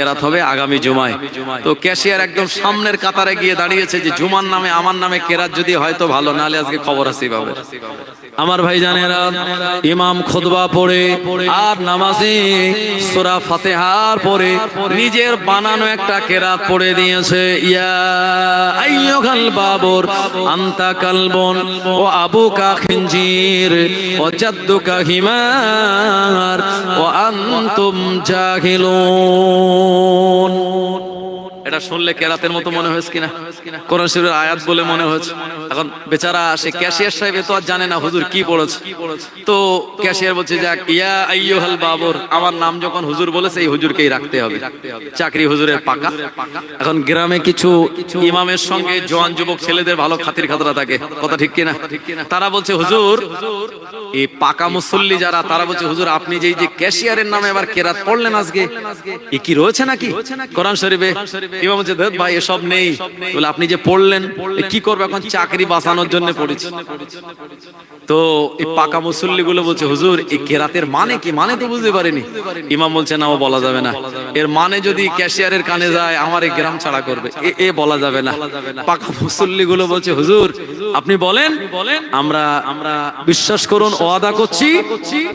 কেরাত হবে আগামী জুমায়। তো ক্যাশিয়ার একদম সামনের কাতারে গিয়ে দাঁড়িয়েছে যে জুমার নামে, আমার নামে কেরাত যদি হয় তো ভালো, নাহলে আজকে খবর আছে পাবে আমার ভাই জানেরা ইমাম খুতবা পড়ে, আর নামাজে সূরা ফাতিহার পড়ে, নিজের বানানো একটা কেরাত পড়ে দিয়েছে। ইয়া আইয়ুহাল বাবর, আনতা কালবন, ও আবুকা খিনজির, ও জাদ্দুকা হিমার, ও আনতুম জাহিলুন। يعلمون. এটা শুনলে কেরাতের মতো মনে হয়েছে কিনা? কোরআন শরীফের আয়াত বলে মনে হয়েছে। এখন বেচারা সে ক্যাশিয়ার সাহেব তো আর জানে না হুজুর কি পড়েছে। তো ক্যাশিয়ার বলছে, যাক, ইয়া আইয়ুহাল বাবর, আমার নাম যখন হুজুর বলেছে, এই হুজুরকেই রাখতে হবে। চাকরি হুজুরের পাকা। এখন গ্রামে কিছু ইমামের সঙ্গে জওয়ান যুবক ছেলেদের ভালো খাতির খাতরা থাকে। কথা ঠিক কিনা? তারা বলছে, হুজুর, এই পাকা মুসল্লি যারা, তারা বলছে, হুজুর, আপনি যেই যে ক্যাশিয়ারের নামে আবার কেরাত পড়লেন আজকে, এ কি রয়েছে নাকি? কোরআন শরীফে ইমাম বলছে ধুর ভাই এসব নেই। বলে আপনি যে পড়লেন কি করবে এখন? চাকরি বাঁচানোর জন্য পড়েছি। তো এই পাকা মুসল্লি গুলো বলছে হুজুর এই কেরাতের মানে কি? মানে তো বুঝতে পারিনি। ইমাম বলছে না ও বলা যাবে না। এর মানে যদি ক্যাশিয়ারের কানে যায় আমার এই গ্রাম ছাড়া করবে। এ- বলা যাবে না। পাকা মুসল্লি গুলো বলছে হুজুর আপনি বলেন আমরা আমরা বিশ্বাস করুন ওয়াদা করছি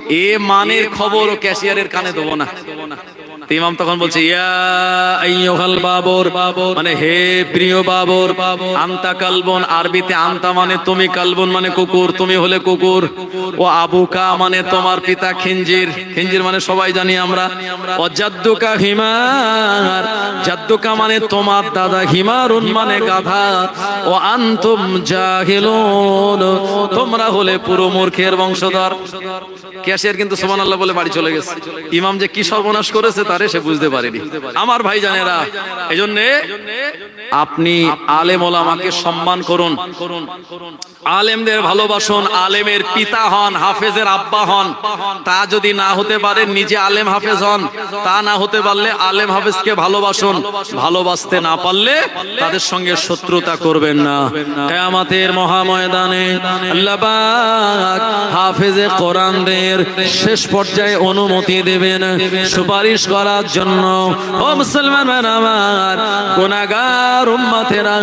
এ মানের খবর ও ক্যাশিয়ারের কানে দেবো না। ইমাম তখন বলছে মানে হে প্রিয় বাবর কালবন, আরবিতে মানে তুমি কালবন মানে কুকুর, তুমি হলে কুকুর। ও আবুকা মানে তোমার পিতা খিঞ্জির খিঞ্জির মানে সবাই জানি আমরা। ও হিমার। জাদ্দুকা মানে তোমার দাদা হিমারুন মানে গাধা। ও জাহিলুন। তোমরা হলে পুরো মূর্খের বংশধর। ক্যাশিয়ার কিন্তু সুবহানাল্লাহ বলে বাড়ি চলে গেছে। ইমাম যে কি সর্বনাশ করেছে তারে সে বুঝতে পারেনি। আমার ভাই জানেরা এই আপনি আলেম ওলামাকে সম্মান করুন। আলেমদের ভালোবাসুন, আলেমের পিতা হন, হাফেজের আব্বা হন। তা যদি না হতে পারে, নিজে আলেম হাফেজ হন। তা না হতে পারলে আলেম হাফেজকে ভালোবাসুন। ভালোবাসতে না পারলে তাদের সঙ্গে শত্রুতা করবেন না। কেয়ামাতের মহাময়দানে আল্লাহ হাফেজে কোরআনদের শেষ পর্যায়ে অনুমতি দেবেন। সুপারিশ করার জন্য, ও মুসলমান আমার, গুনাহগার উম্মতেরা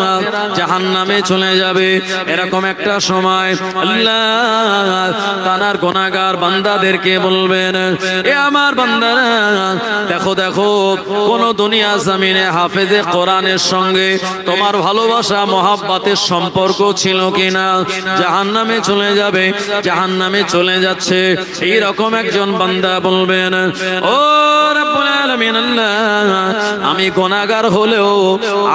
জাহান্নামে চলে যাবে। এরকম একটা সময় আল্লাহ তানার গুনাহগার বান্দাদেরকে বলবেন, এ আমার বান্দারা, দেখো দেখো, কোন দুনিয়া জমিনে হাফেজে কোরআনের সঙ্গে তোমার ভালোবাসা, মহাব্বাতের সম্পর্ক ছিল কিনা? জাহান্নামে চলে যাবে, জাহান্নামে চলে যাচ্ছে। এই রকম একজন বান্দা বলবেন ও আমি গুনাহগার হলেও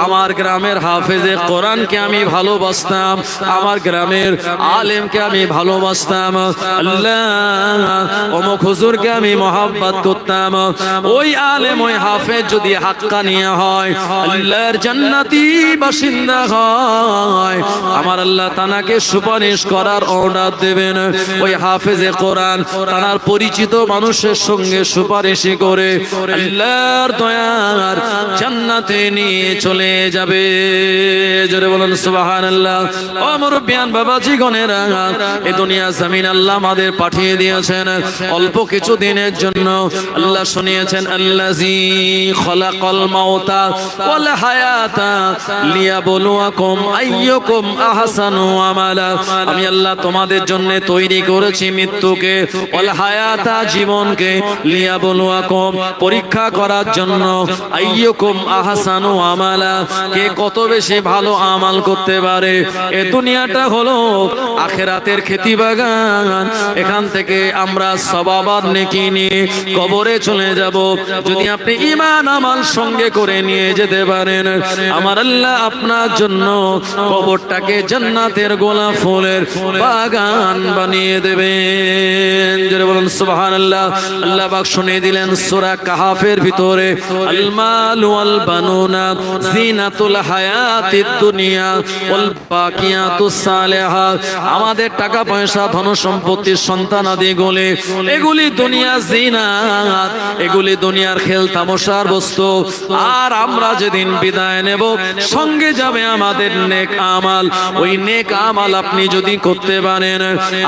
আমার গ্রামের হাফেজে কোরআনকে আমি ভালোবাসতাম, আমার গ্রামের আলেমকে আমি ভালোবাসতাম। আল্লাহ, অমুক হুজুরকে আমি মহাব্বত করতাম। ওই আলেম, ওই হাফেজ যদি হাক্কানিয়া হয়, আল্লাহর জান্নাতি বাসিন্দা হয়, আমার আল্লাহ তানাকে সুপারিশ করার অর্ডার দেবেন। ওই হাফেজে কোরআন তানার পরিচিত মানুষের সঙ্গে সুপারিশ করে আল্লাহর দয়ার জান্নাতে নিয়ে চলে যাবে। জোরে বলেন, সুবহানাল্লাহ। ও মুরব্বিয়ান বাবাজি গণেরা এই দুনিয়া জমিন আল্লাহ আমাদের পাঠিয়ে দিয়েছেন। অল্প কিছু দিনের জন্য আল্লাহ শুনিয়েছেন আল্লাজি খলাকাল মাউতা ওয়াল হায়াতা লিয়াবলুয়াকুম আইয়ুকুম আহসানু আমালা। আমি আল্লাহ তোমাদের জন্য তৈরি করেছি মৃত্যুকে, ওয়াল হায়াতা জীবনকে লিয়াবলুয়াকুম, পরীক্ষা করার জন্য আইয়ুকুম আহসানু আমালা। কে কত বেশি ভালো আমাল করতে পারে? এ দুনিয়াটা হলো আখেরাতের খেতি বাগান। এখান থেকে আমরা সবাবার নেকি নিয়ে কবরে চলে যাব। যদি আপনি ইমান আমাল সঙ্গে করে নিয়ে যেতে পারেন আমার আল্লাহ আপনার জন্য কবরটাকে জান্নাতের গোলাপ ফুলের বাগান বানিয়ে দেবেন। জোরে বলুন সুবহানাল্লাহ। আল্লাহ পাক শুনিয়ে দিলেন সূরা কাহাফের ভিতরে আমাদের টাকা পয়সা ধন সম্পত্তি সন্তান আদি গুলি এগুলি দুনিয়া জিনাত এগুলি দুনিয়ার খেল তামাশার বস্তু। আর আমরা যেদিন বিদায় নেব, সঙ্গে যাবে আমাদের নেক আমাল। ওই নেক আমাল আপনি যদি করতে পারেন,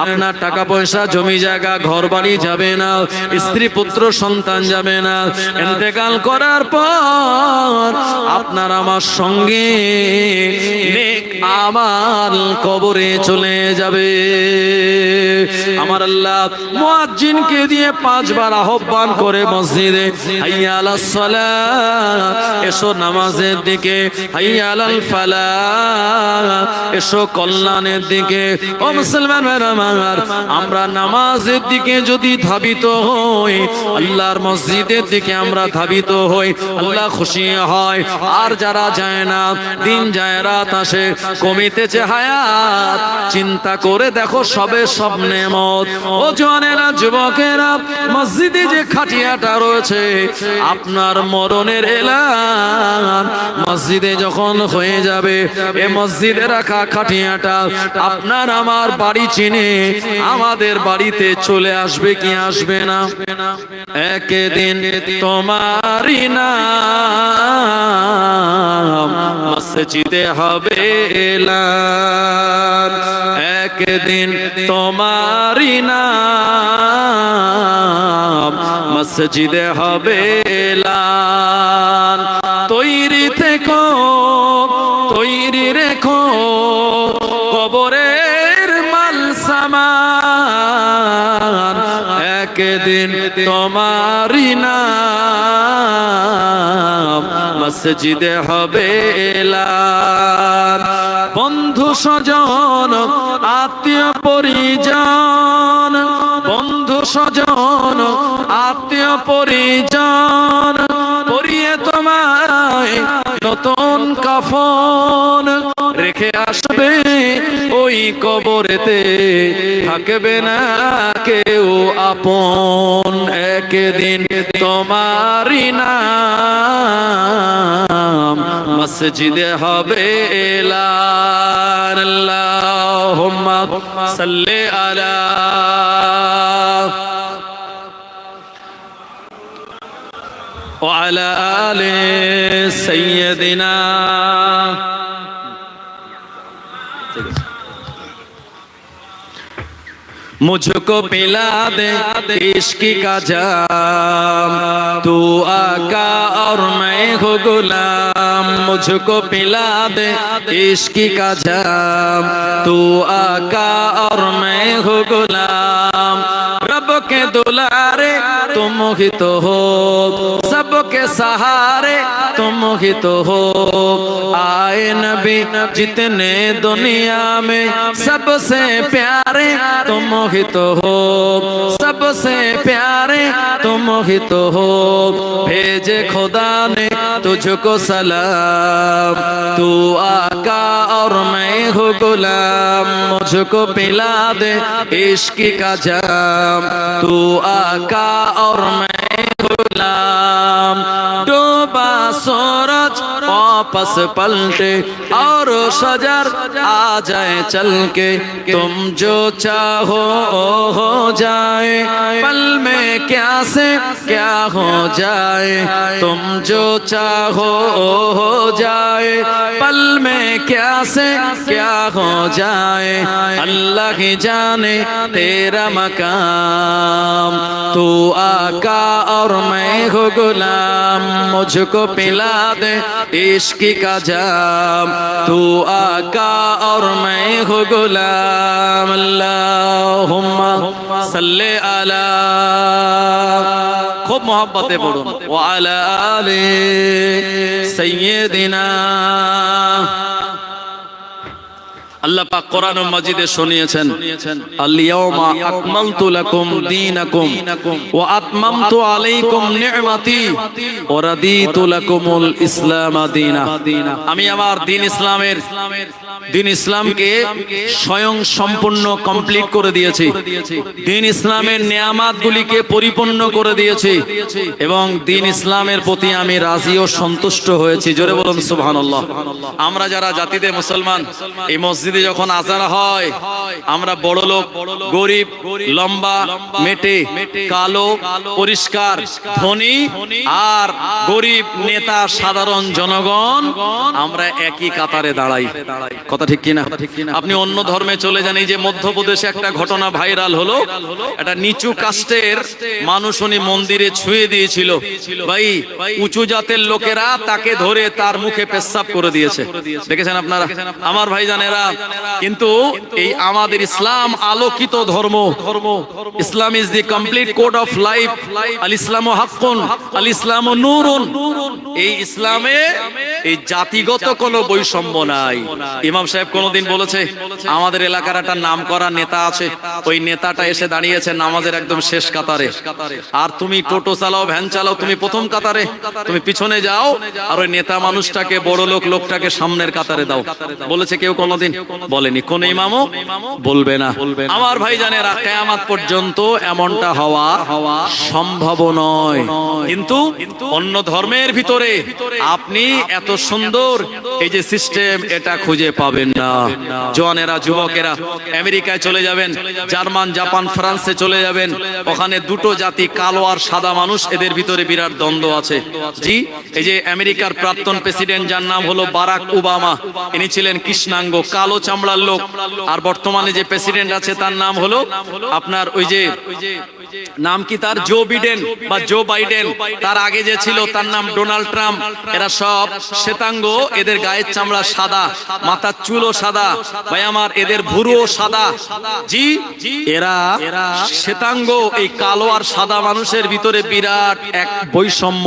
আপনার টাকা পয়সা জমি জায়গা ঘর বাড়ি যাবে না স্ত্রী পুত্র সন্তান যাবে না ইন্তেকাল করার পর আপনার আমার সঙ্গে আমাল কবরে চলে যাবে। আমার আল্লাহ মুয়াজ্জিনকে দিয়ে পাঁচবার আহ্বান করে মসজিদে, হাইয়া আলাস সালাত এসো নামাজের দিকে, হাইয়া আলাল ফালাহ এসো কল্যাণের দিকে। ও মুসলমান আমার, আমরা নামাজের দিকে যদি ধাবিত হই, আল্লাহর মসজিদের দিকে আমরা ধাবিত হই, আল্লাহ খুশি হয়। আর যারা যায় না, দিন যায়, রাত আসে, কমিতেছে হায়াত। চিন্তা করে দেখো সবে সব নেমত। ও জোয়ানেরা, যুবকেরা, মসজিদে যে খাটিয়াটা রয়েছে, আপনার মরণের এলান। মসজিদে যখন হয়ে যাবে, এ মসজিদে রাখা খাটিয়াটা আপনার আমার বাড়ি চিনে, আমাদের বাড়িতে চলে আসবে কি আসবে না? একদিন তোমারই নাম মসজিদে হবে একদিন তোমারই নাম মসজিদে হবে তৈরি থেকো, তৈরি রেখো কবরের মাল সামান। একদিন তোমারই মসজিদে হবে বন্ধু স্বজন আত্মীয় পরিজন। বন্ধু স্বজন আত্মীয় পরিজন। পরিয়ে তোমায় নতুন কাফন। রেখে আসবে ওই কবরেতে থাকবে না কেউ আপন একদিন তোমারই নাম মসজিদে হবে এলান আল্লাহুম্মা সাল্লি আলা وعلى آل سيدنا मुझको पिला दे इश्क का जाम तू आका और मैं हो गुलाम मुझको पिला दे इश्क का जाम तू आका और मैं हो गुलाम रब के दुलारे तुम ही तो हो سب کے سہارے تم ہی تو ہو۔ آئے نبی، جتنے دنیا میں سب سے پیارے تم ہی تو ہو۔ سب سے پیارے تم ہی تو ہو۔ بھیجے خدا نے تجھ کو سلام۔ تو آقا اور میں ہو غلام۔ مجھ کو پلا دے عشقی کا جام۔ تو آقا اور میں ہوں غلام ڈوبا سورج واپس پلٹے اور شجر آ جائے چل کے تم جو چاہو ہو جائے پل میں کیا سے کیا ہو جائے تم جو چاہو ہو جائے پل میں کیا سے کیا ہو جائے اللہ ہی جانے تیرا مقام تو آقا اور میں میں ہو غلام مجھ کو پلا دے عشق کا جام۔ تو آقا اور میں ہو غلام، اللہم صلی علی۔ خوب محبتیں پڑھوں وعلا آل سیدنا আল্লাহ পাক কোরআন ও মাজিদে শুনিয়েছেন আল-ইয়াউমা আকমালতু লাকুম দীনাকুম ওয়া আতমামতু আলাইকুম নি'মাতি ওয়া রাদিতু লাকুমুল ইসলাম দীনা। আমি আমার দিন ইসলামের দিন ইসলামকে স্বয়ং সম্পূর্ণ কমপ্লিট করে দিয়েছে। দিন ইসলামের নিয়ামাত গুলিকে পরিপূর্ণ করে দিয়েছে। এবং দিন ইসলামের প্রতি আমি রাজি ও সন্তুষ্ট হয়েছি। জোরে বলুন সুবহানাল্লাহ। আমরা যারা জাতিতে মুসলমান এই মসজিদে যখন আজান হয় আমরা বড় লোক গরিব লম্বা মেটে কালো পরিষ্কার ধনী আর গরিব নেতা সাধারণ জনগণ আমরা একই কাতারে দাঁড়াই। কথা ঠিক কিনা? আপনি অন্য ধর্মে চলে যান, এই যে মধ্যপ্রদেশে একটা ঘটনা ভাইরাল হলো, একটা নিচু কাস্টের মানুষ উনি মন্দিরে ছুঁয়ে দিয়েছিল। ভাই, উঁচু জাতের লোকেরা তাকে ধরে তার মুখে পেশাব করে দিয়েছে। দেখেছেন আপনারা? আমার ভাই জানেরা কিন্তু এই আমাদের ইসলাম আলোকিত ধর্ম। ধর্ম Islam is the complete code of life আল ইসলাম হাক্কুন, আল ইসলাম নূরুন। এই ইসলামে এই জাতিগত কোনো বৈষম্য নাই। ইমাম সাহেব কোনোদিন বলেছে, আমাদের এলাকার একটা নাম করা নেতা আছে, ওই নেতাটা এসে দাঁড়িয়েছে নামাজের একদম শেষ কাতারে। আর তুমি টোটো চালাও, ভ্যান চালাও, তুমি প্রথম কাতারে। তুমি পিছনে যাও আর ওই নেতা মানুষটাকে, বড় লোক লোকটাকে সামনের কাতারে দাও। বলেছে কেউ কোনোদিন? বলেনি। কোন ইমামও? বলবে না। আমার ভাই জানেরা কেয়ামাত পর্যন্ত এমনটা হওয়া সম্ভব নয়। কিন্তু অন্য ধর্মের ভিতরে আপনি এত সুন্দর এই যে সিস্টেম, এটা খুঁজে পাবেন না। জওয়ানেরা, যুবকেরা আমেরিকায় চলে যাবেন, জার্মান, জাপান, ফ্রান্সে চলে যাবেন। ওখানে দুটো জাতি, কালো আর সাদা মানুষ, এদের ভিতরে বিরাট দ্বন্দ্ব আছে। জি, এই যে আমেরিকার প্রাক্তন প্রেসিডেন্ট, যার নাম হলো বারাক ওবামা ইনি ছিলেন কৃষ্ণাঙ্গ, কালো চামড়ার লোক। আর বর্তমানে যে প্রেসিডেন্ট আছে, তার নাম হলো আপনার ওই যে নাম কি তার? জো বিডেন বা জো বাইডেন তার আগে যে ছিল তার নাম ডোনাল্ড ট্রাম্প এরা সব শ্বেতাঙ্গ এদের গায়ের চামড়া সাদা। মাথার চুলও সাদা। ভাই আমার এদের ভুরুও সাদা। জি এরা শ্বেতাঙ্গ এই কালো আর সাদা মানুষের ভিতরে বিরাট এক বৈষম্য।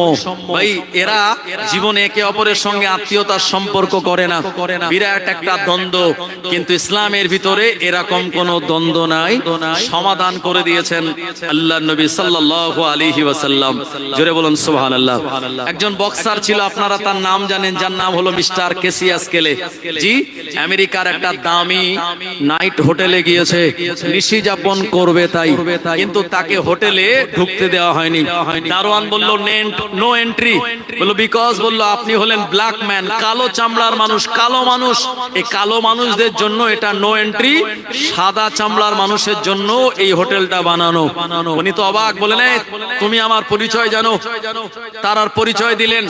ভাই এরা জীবনে একে অপরের সঙ্গে আত্মীয়তার সম্পর্ক করে না। বিরাট একটা দ্বন্দ্ব। কিন্তু ইসলামের ভিতরে এরকম কোন দ্বন্দ্ব নাই। সমাধান করে দিয়েছেন আল্লাহ নবী সাল্লাল্লাহু আলাইহি ওয়াসাল্লাম। জোরে বলুন সুবহানাল্লাহ। একজন বক্সার ছিল আপনারা তার নাম জানেন যার নাম হলো মিস্টার কেসিয়াস কেলে। জি আমেরিকার একটা দামি নাইট হোটেলে গিয়েছে নিশি যাপন করবে তাই। কিন্তু তাকে হোটেলে ঢুকতে দেওয়া হয়নি। দারোয়ান বলল নো এন্ট্রি। বলল বিকজ বলল আপনি হলেন ব্ল্যাক ম্যান কালো চামড়ার মানুষ কালো মানুষ। এই কালো মানুষদের জন্য এটা নো এন্ট্রি সাদা চামড়ার মানুষের জন্য এই হোটেলটা বানানো। উনি তো অবাক বলে নেই তুমি আমার পরিচয় জানো। তার আর পরিচয় দিলেন।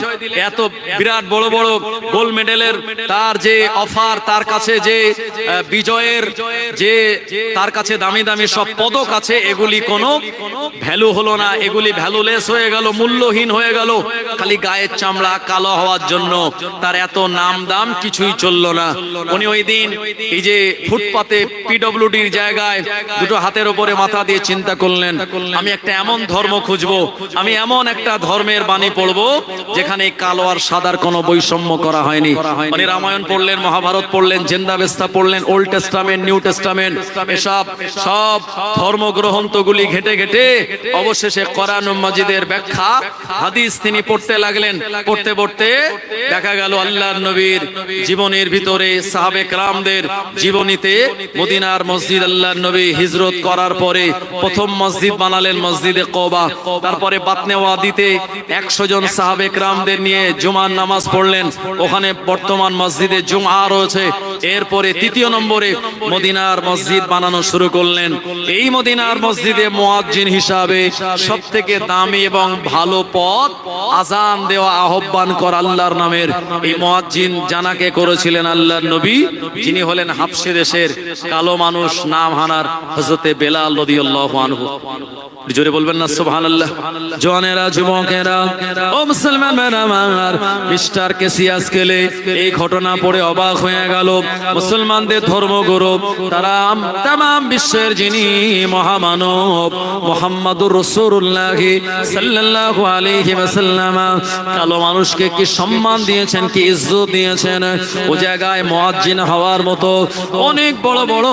এত বিরাট বড় বড় গোল্ড মেডেলের তার যে অফার, তার কাছে যে বিজয়ের যে, তার কাছে দামি দামি সব পদক আছে, এগুলি কোনো ভ্যালু হলো না। এগুলি ভ্যালুলেস হয়ে গেল, মূল্যহীন হয়ে গেল। খালি গায়ের চামড়া কালো হওয়ার জন্য তার এত নাম দাম কিছুই চলল না। উনি ওই দিন এই যে ফুটপাতে পিডব্লিউডির জায়গায় দুটো হাতের উপরে মাথা দিয়ে চিন্তা করলেন আমি একটা এমন ধর্ম খুঁজবো আমি এমন একটা ধর্মের বাণী পড়ব যেখানে কালো আর সাদার কোনো বৈষম্য করা হয়নি। উনি রামায়ণ পড়লেন মহাভারত পড়লেন জেন্দাবেস্তা পড়লেন ওল্ড টেস্টামেন্ট নিউ টেস্টামেন্ট এসব সব ধর্মগ্রন্থগুলি ঘেটে ঘেটে অবশেষে কোরআন মাজিদের ব্যাখ্যা হাদিস তিনি পড়তে লাগলেন। পড়তে পড়তে দেখা গেল আল্লাহর নবীর জীবনের ভিতরে সাহাবে রামদের জীবনীতে মদিনার মসজিদ আল্লাহর নবী হিজরত করার পরে প্রথম মসজিদ বানালেন মসজিদে কবা তারপরে বাতনেওয়াদিতে একশো জন সাহাবে রামদের নিয়ে জুমার নামাজ পড়লেন। ওখানে বর্তমান মসজিদে জুমা রয়েছে। এরপরে তৃতীয় নম্বরে মদিনার মসজিদ বানানো শুরু করলেন। এই মদিনার মসজিদে মুয়াজ্জিন হিসাবে সব থেকে দামি এবং ভালো পদ আজান দেওয়া আহ্বান কর আল্লাহর নামের এই মুয়াজ্জিন জানাকে করেছিলেন আল্লাহর নবী। যিনি হলেন হাফসে দেশের কালো মানুষ, নাম হানার হজরতে বেলাল রাদিয়াল্লাহু আনহু। സുബാനുള്ള জোরে বলবেন না, সুবহানাল্লাহ। জওয়ানেরা, যুবকেরা, ও মুসলমান আমার, মিস্টার কেসিয়াস কেলে এই ঘটনা পড়ে অবাক হয়ে গেল। মুসলমানদের ধর্মগুরু, তারা তাম বিশ্বের যিনি মহামানব, মোহাম্মদুর রসুল্লাহ কালো মানুষকে কি সম্মান দিয়েছেন, কি ইজ্জত দিয়েছেন? ও জায়গায় মুয়াজ্জিন হওয়ার মতো অনেক বড় বড়,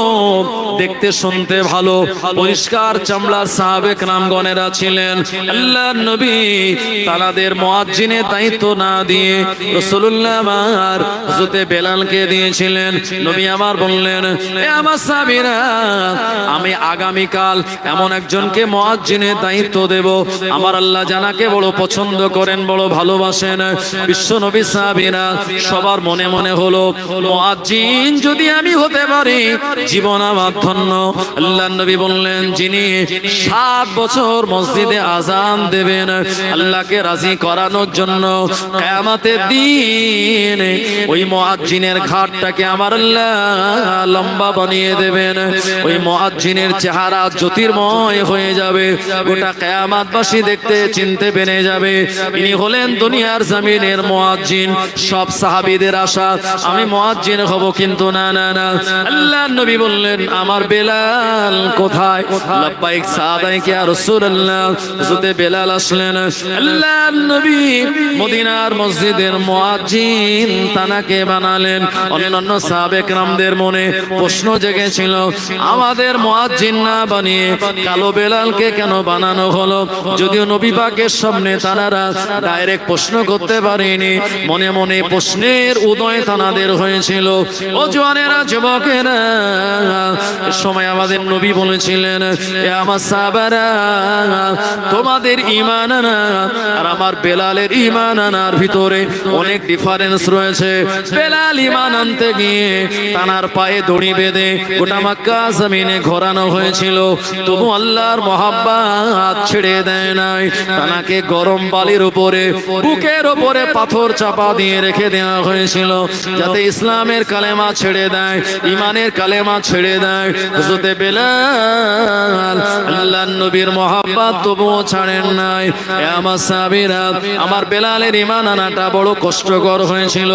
দেখতে শুনতে ভালো, পরিষ্কার চামড়ার সাহাবে নামগণেরা ছিলেন। আল্লাহ নবী তালাদের মুয়াজ্জিনের দায়িত্ব না দিয়ে রাসূলুল্লাহ আমার হযরতে বেলালকে দিয়েছিলেন। নবী আমার বললেন, এ আমার সাহাবীরা, আমি আগামী কাল এমন একজনকে মুয়াজ্জিনের দায়িত্ব দেব। আমার আল্লাহ জানাকে বড় পছন্দ করেন, বড় ভালোবাসেন। বিশ্ব নবী সাহাবীরা সবার মনে মনে হলো, মুয়াজ্জিন যদি আমি হতে পারি, জীবন আমার ধন্য। আল্লাহ নবী বললেন, যিনি সাত বছর মসজিদে আজান দেবেন। আল্লাহকে রাজি করানোর জন্য কিয়ামতের দিন ওই মুয়াজ্জিনের ঘাটটাকে আমার লম্বা বানিয়ে দেবেন। ওই মুয়াজ্জিনের চেহারা জ্যোতির্ময় হয়ে যাবে। গোটা কিয়ামতবাসী দেখতে, চিনতে পেরে যাবে। ইনি হলেন দুনিয়ার জমিনের মুয়াজ্জিন। সব সাহাবিদের আশা, আমি মুয়াজ্জিন হব কিন্তু না না না। আল্লাহ নবী বললেন, আমার বেলাল কোথায়? লাব্বাইক সাদাই কি ইয়া রাসূলুল্লাহ। হযরত বেলাল আসলেন। আল্লাহর নবী মদিনার মসজিদের মুয়াজ্জিন তানাকে বানালেন। অন্যান্য সাহাবে کرامদের মনে প্রশ্ন জেগেছিল, আমাদের মুয়াজ্জিন না বানিয়ে কালো বেলালকে কেন বানানো হলো? যদিও নবী পাকের সামনে তানারা ডাইরেক্ট প্রশ্ন করতে পারেনি। মনে মনে প্রশ্নের উদয় তানাদের হয়েছিল। ও যুবকেরা সময় আমাদের নবী বলেছিলেন আমার সাহাবারা তোমাদের ইমান আনা, আর আমার বেলালের ইমান আনার ভিতরে অনেক ডিফারেন্স রয়েছে। বেলাল ইমান আনতে গিয়ে তানার পায়ে দড়ি বেঁধে গোটা মাক্কা জমিনে ঘোরানো হয়েছিল। তবু আল্লাহর মহাব্বাত ছেড়ে দেয় নাই। তানাকে গরম বালির উপরে, বুকের উপরে পাথর চাপা দিয়ে রেখে দেওয়া হয়েছিল, যাতে ইসলামের কালেমা ছেড়ে দেয় ইমানের কালেমা ছেড়ে দেয়। হযরতে বেলাল আল্লাহ নবীর মহাব্বত তবুও ছাড়েন নাই। আমার সাহাবীরা, আমার বেলালের ইমান আনাটা বড় কষ্টকর হয়েছিল।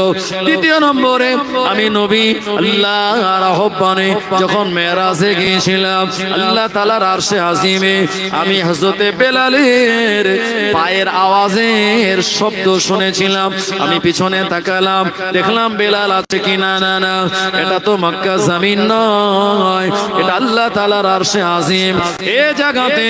দ্বিতীয় নম্বরে, আমি নবী আল্লাহর আহ্বানে যখন মেরাজে গিয়েছিলাম, আল্লাহ তাআলার আরশে আজিমে, আমি হযরতে বেলালের পায়ের আওয়াজের শব্দ শুনেছিলাম। আমি পিছনে তাকালাম, দেখলাম বেলাল আছে কি না না না। এটা তো মক্কা জমিন নয় আল্লাহ তাআলার আরশে আজিম এ জায়গাতে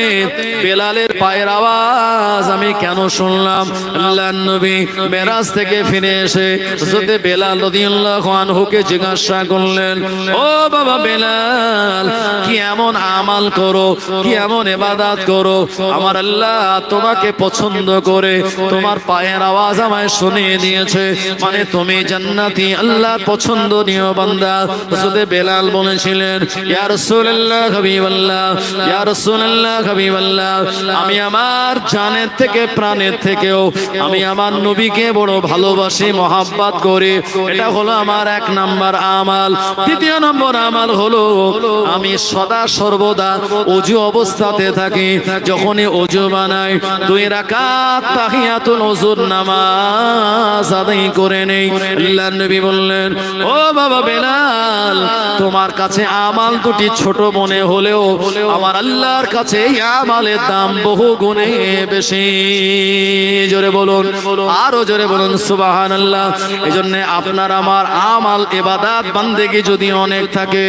বেলালের পায়ের আওয়াজ আমি কেন শুনলাম? আল্লাহ নবী মেরাজ থেকে ফিরে এসে হযরতে বেলাল রাদিয়াল্লাহু আনহুকে জিজ্ঞাসা করলেন, ও বাবা বেলাল, কি এমন আমাল করো? কি এমন ইবাদত করো? আমার আল্লাহ তোমাকে পছন্দ করে তোমার পায়ের আওয়াজ আমায় শুনিয়ে দিয়েছে। মানে তুমি জান্নাতি, আল্লাহর পছন্দনীয় বান্দা। হযরতে বেলাল বলেছিলেন, ইয়া রাসূলুল্লাহ হাবিবাল্লাহ, ইয়া রাসূলুল্লাহ, হাবিবাল্লাহ। আমি আমার জানের থেকে, প্রাণের থেকেও আমি আমার নবীকে বড় ভালোবাসি করি। এটা হলো আমার এক নাম্বার নম্বর হলো, আমি সদা সর্বদা অবস্থাতে থাকি, যখনই অজু বানাই, দুই রাকাত তাহিয়াতুল নামাজ আদায় করে নেই। নবী বললেন, ও বাবা বেলাল, তোমার কাছে আমাল দুটি ছোট মনে হলেও আমার আল্লাহর কাছে আমালের দাম বহু গুণে বেশি। জোরে বলুন, আরও জোরে বলুন সুবাহান আল্লাহ এই জন্য আপনার আমার আমাল এবাদাত বান্দেগি যদি অনেক থাকে,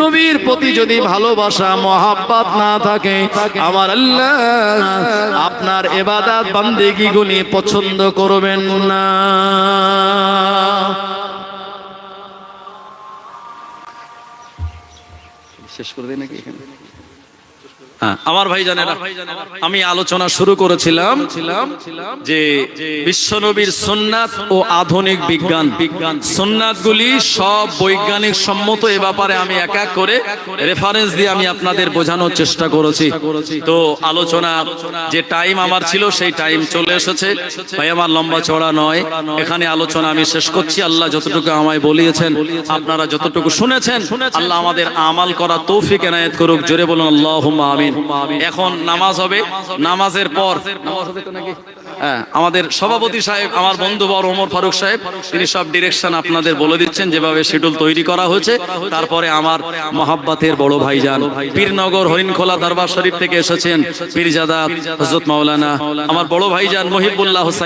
নবীর প্রতি যদি ভালোবাসা, মহাব্বাত না থাকে, আমার আল্লাহ আপনার এবাদাত বান্দেগি গুলি পছন্দ করবেন না। শেষ করে দেয় নাকি এখানে? আমার ভাই জানেরা আমি আলোচনা শুরু করেছিলাম যে বিশ্বনবীর সুন্নাত ও আধুনিক বিজ্ঞান। বিজ্ঞান সুন্নাতগুলি সব বৈজ্ঞানিক সম্মত এ ব্যাপারে আমি এক এক করে রেফারেন্স দিয়ে আমি আপনাদের বোঝানোর চেষ্টা করেছি। তো আলোচনা যে টাইম আমার ছিল সেই টাইম চলে এসেছে। ভাই আমার লম্বা চড়া নয়। এখানে আলোচনা আমি শেষ করছি। আল্লাহ যতটুকু আমায় বলিয়েছেন আপনারা যতটুকু শুনেছেন আল্লাহ আমাদের আমাল করা তৌফিক এনায়েত করুক। জোরে বলুন আল্লাহ আমিন। এখন নামাজ হবে। নামাজের পর? হ্যাঁ, আমাদের সভাপতি সাহেব আমার বন্ধু বড় ওমর ফারুক সাহেব তিনি সব ডিরেকশন আপনাদের বলে দিচ্ছেন যেভাবে শিডিউল তৈরি করা হয়েছে। তারপরে আমার মহাব্বাতের বড় ভাইজান পীরনগর হরিণখোলা দরবার শরীফ থেকে এসেছেন পীরজাদা হজরত মাওলানা আমার বড় ভাইজান মহিবুল্লাহ হোসাইন।